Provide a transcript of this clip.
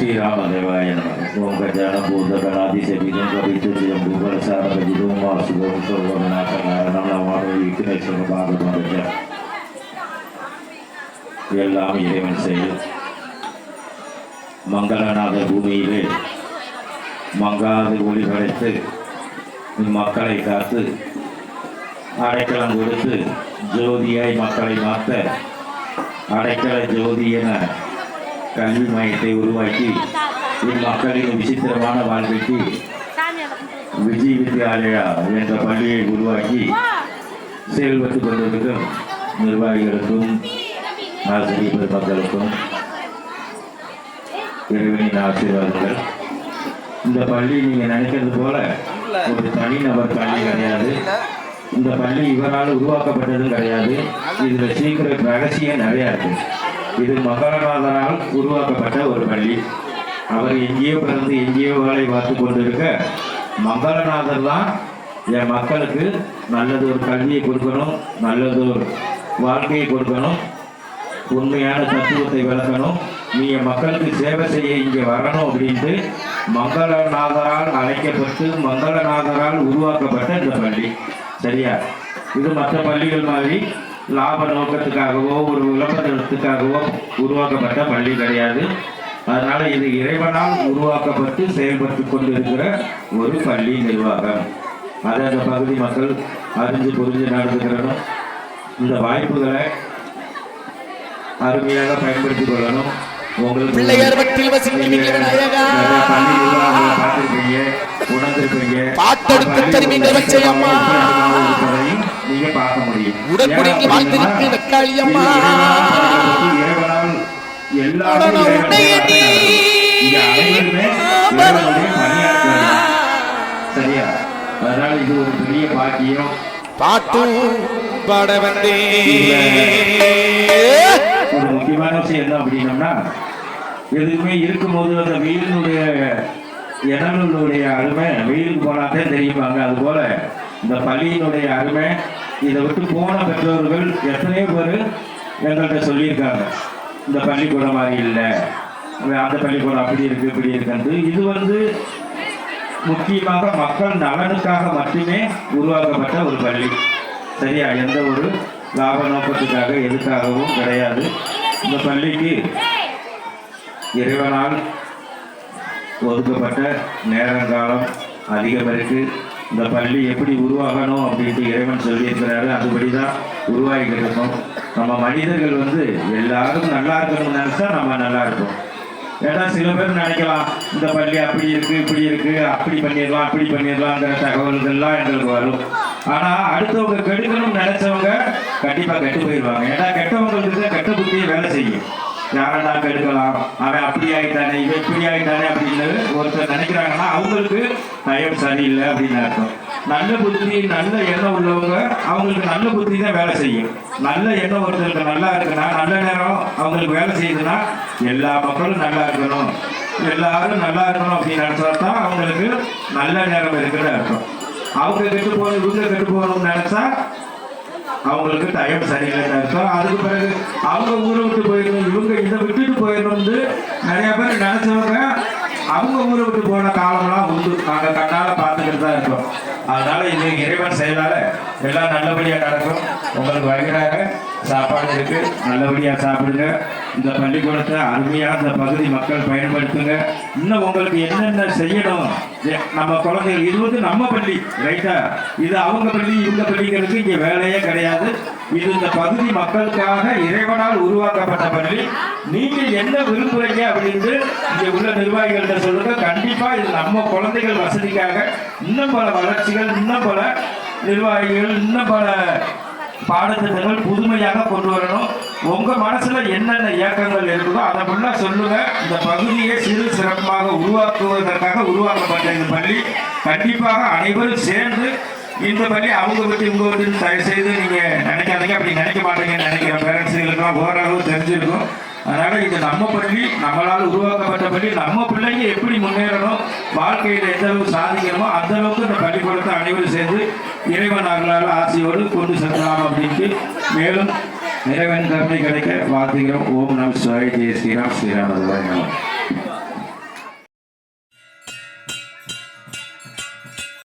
ஸ்ரீராமதேவாய நம ஓம் கஜான பூத கணாதி செவிதும் கவித்துஜம் பூபரசார கஜிதும் வாசுதம் சர்வநாத காரணம் நமாமி விக்னேஸ்வர பாகவம் எல்லாம் இறைவன் செயல் மங்களநாத பூமியிலே மங்காது ஒளி படைத்து மக்களை காத்து அடைக்கலம் கொடுத்து ஜோதியாய் மக்களை மாற்ற அடைக்கல ஜோதி என கல்வி மையத்தை உருவாக்கி இம்மக்களின் விசித்திரமான வாழ்க்கைக்கு விஜய் வித்யாலயா என்ற பள்ளியை உருவாக்கி செயல்பட்டு கொண்டிருக்கும் நிர்வாகிகளுக்கும் ஆசிரியர் பெருமக்களுக்கும் இறைவனின் ஆசீர்வாதங்கள். இந்த பள்ளி நீங்கள் நினைக்கிறது போல ஒரு தனிநபர் பள்ளி கிடையாது. இந்த பள்ளி இவரால் உருவாக்கப்பட்டதும் கிடையாது. இதில் சீக்கிரம் ரகசியம் நிறையா இருக்குது இது மகாராஜனால் உருவாக்கப்பட்ட ஒரு பள்ளி. அவர் எங்கேயோ பிறந்து எங்கேயோ வேலை பார்த்து கொண்டிருக்க மங்களநாதர் தான் என் மக்களுக்கு நல்லது ஒரு கல்வியை கொடுக்கணும் நல்லது ஒரு வாழ்க்கையை கொடுக்கணும் உண்மையான தத்துவத்தை விளக்கணும். நீங்கள் மக்களுக்கு சேவை செய்ய இங்கே வரணும் அப்படின்ட்டு மங்களநாதரால் அழைக்கப்பட்டு மங்களநாதரால் உருவாக்கப்பட்ட இந்த பள்ளி. சரியா? இது மற்ற பள்ளிகள் மாதிரி லாப நோக்கத்துக்காகவோ ஒரு விளம்பரத்துக்காகவோ உருவாக்கப்பட்ட பள்ளி கிடையாது. அதனால இது இறைவனால் உருவாக்கப்பட்டு செயல்பட்டு கொண்டிருக்கிற ஒரு பள்ளி நிர்வாகம். அதை அந்த பகுதி மக்கள் அறிஞ்சு புரிஞ்சு நடந்துக்கிறணும். இந்த வாய்ப்புகளை அருமையாக பயன்படுத்திக் கொள்ளணும். உங்களுக்கு பிள்ளையார் ஏன் வாழ்ந்திருக்கு வெக்காளியம்மா. செயலாற்ற நீ. சரியா? அதனால இது ஒரு பெரிய பாக்கியம். பாட்டும் பாட வந்தே. ஒரு முக்கியமான விஷயம் என்ன அப்படின்னம்னா எதுவுமே இருக்கும்போது அந்த வெயிலினுடைய இடங்களுடைய அருமை? வெயிலுக்கு போனாதே தெரியுமாங்க அதுபோல இந்த பள்ளியினுடைய அருமை இதை விட்டு போன பெற்றோர்கள் எத்தனையோ பேர் எங்கள்கிட்ட சொல்லியிருக்காங்க இந்த பள்ளிக்கூடம் மாதிரி இல்லை அந்த பள்ளிக்கூடம் அப்படி இருக்கு இப்படி இருக்குன்ட்டு. இது வந்து முக்கியமாக மக்கள் நலனுக்காக மட்டுமே உருவாக்கப்பட்ட ஒரு பள்ளி. சரியா? எந்த ஒரு லாப நோக்கத்துக்காக எதுக்காகவும் கிடையாது. இந்த பள்ளிக்கு இறைவனால் ஒதுக்கப்பட்ட நேரங்காலம் அதிகம் இருக்குது இந்த பள்ளி எப்படி உருவாகணும் அப்படின்ட்டு இறைவன் சொல்லியிருக்கிறாரு. அதுபடி தான் உருவாகிட்டு இருக்கோம் நம்ம மனிதர்கள் வந்து எல்லாரும் நல்லா இருக்கணும்னு நினச்சா நம்ம நல்லா இருப்போம். ஏன்னா சில பேர் நினைக்கலாம் இந்த பள்ளி அப்படி இருக்கு இப்படி இருக்கு அப்படி பண்ணிடலாம் அப்படி பண்ணிடலாங்கிற தகவல்கள்லாம் எங்களுக்கு வரும். ஆனா அடுத்தவங்க கெடுக்கணும்னு நினைச்சவங்க கண்டிப்பா கெட்டு போயிடுவாங்க. ஏன்னா கெட்டவங்களுக்கு கெட்ட புத்தியை வேலை செய்யும். யாரெல்லாம் கெடுக்கலாம்? அவன் அப்படி ஆகிட்டானே இவன் இப்படி ஆகிட்டானே அப்படின்னு ஒருத்தர் நினைக்கிறாங்கன்னா அவங்களுக்கு நயம் சரியில்லை அப்படின்னு அர்த்தம். நல்ல புத்தி நல்ல எண்ணம் உள்ளவங்க அவங்களுக்கு நல்ல புத்தி தான் வேலை செய்யும். நல்ல எண்ணம் ஒருத்தருக்கு நல்லா இருக்குன்னா நல்ல நேரம் அவங்களுக்கு வேலை செய்யுதுன்னா எல்லா மக்களும் நல்லா இருக்கணும். எல்லாரும் நல்லா இருக்கணும் அப்படின்னு நினைச்சா தான் அவங்களுக்கு நல்ல நேரம் இருக்குன்னு அர்த்தம். அவங்க கெட்டு போகணும் இவங்க கெட்டு போகணும்னு நினைச்சா அவங்களுக்கு டைம் சரியில்லை அர்த்தம் அதுக்கு பிறகு அவங்க ஊரை விட்டு போயிடணும் இவங்க இதை விட்டுட்டு போயிடணும்னு நிறைய பேர் நினைச்சவங்க அவங்க ஊரை விட்டு போன காலம்லாம் உண்டு. நாங்கள் கண்ணால் பார்த்துக்கிட்டு தான் இருக்கோம். அதனால இது இறைவன் செயலால எல்லாம் நல்லபடியாக நடக்கும். உங்களுக்கு வயிறாக சாப்பாடு இருக்கு. நல்லபடியாக சாப்பிடுங்க. இந்த பள்ளிக்கூடத்தை அருமையாக இந்த பகுதி மக்கள் பயன்படுத்துங்க. இன்னும் உங்களுக்கு என்னென்ன செய்யணும்? நம்ம குழந்தைகள் இது வந்து நம்ம பள்ளி ரைட்டா இது அவங்க பள்ளி இவங்க பள்ளிகளுக்கு இங்கே வேலையே கிடையாது. இது இந்த பகுதி மக்களுக்காக இறைவனால் உருவாக்கப்பட்ட பள்ளி. நீங்கள் என்ன விரும்புறீங்க அப்படின்னு இங்கே உள்ள நிர்வாகிகள்கிட்ட சொல்லுங்க. கண்டிப்பாக இது நம்ம குழந்தைகள் வசதிக்காக இன்னும் பல வளர்ச்சிகள் இன்னும் பல நிர்வாகிகள் இன்னும் பல பாடத்திட்டங்கள் புதுமையாக கொண்டு வரணும். உங்கள் மனசில் என்னென்ன இயக்கங்கள் இருக்குதோ அதை ஃபுல்லா சொல்லுங்க. இந்த பகுதியை சிறு சிறப்பாக உருவாக்குவதற்காக உருவாக்கப்பட்ட இந்த பள்ளி. கண்டிப்பாக அனைவரும் சேர்ந்து இந்த பள்ளி அவங்க பற்றி இவங்க பற்றி தயவு செய்து நீங்கள் நினைக்காதீங்க. அப்படி நினைக்க மாட்டீங்கன்னு நினைக்கிற பேரண்ட்ஸுகளுக்கெல்லாம் ஓரளவு தெரிஞ்சிருக்கும். அதனால் இது நம்ம பள்ளி நம்மளால் உருவாக்கப்பட்ட பள்ளி. நம்ம பிள்ளைங்க எப்படி முன்னேறணும்? வாழ்க்கையில் எந்த அளவுக்கு சாதிக்கிறோமோ அந்த அளவுக்கு இந்த பள்ளிக்கூடத்தை அனைவரும் சேர்ந்து இறைவன் அருளால் ஆசையோடு கொண்டு செல்லலாம் அப்படின்ட்டு மேலும் இறைவன் கருணை கிடைக்க வாழ்த்துகிறோம். ஓம் நம் சிவாய. ஜெய் ஸ்ரீராம். ஸ்ரீராம் அதுவாய் நம.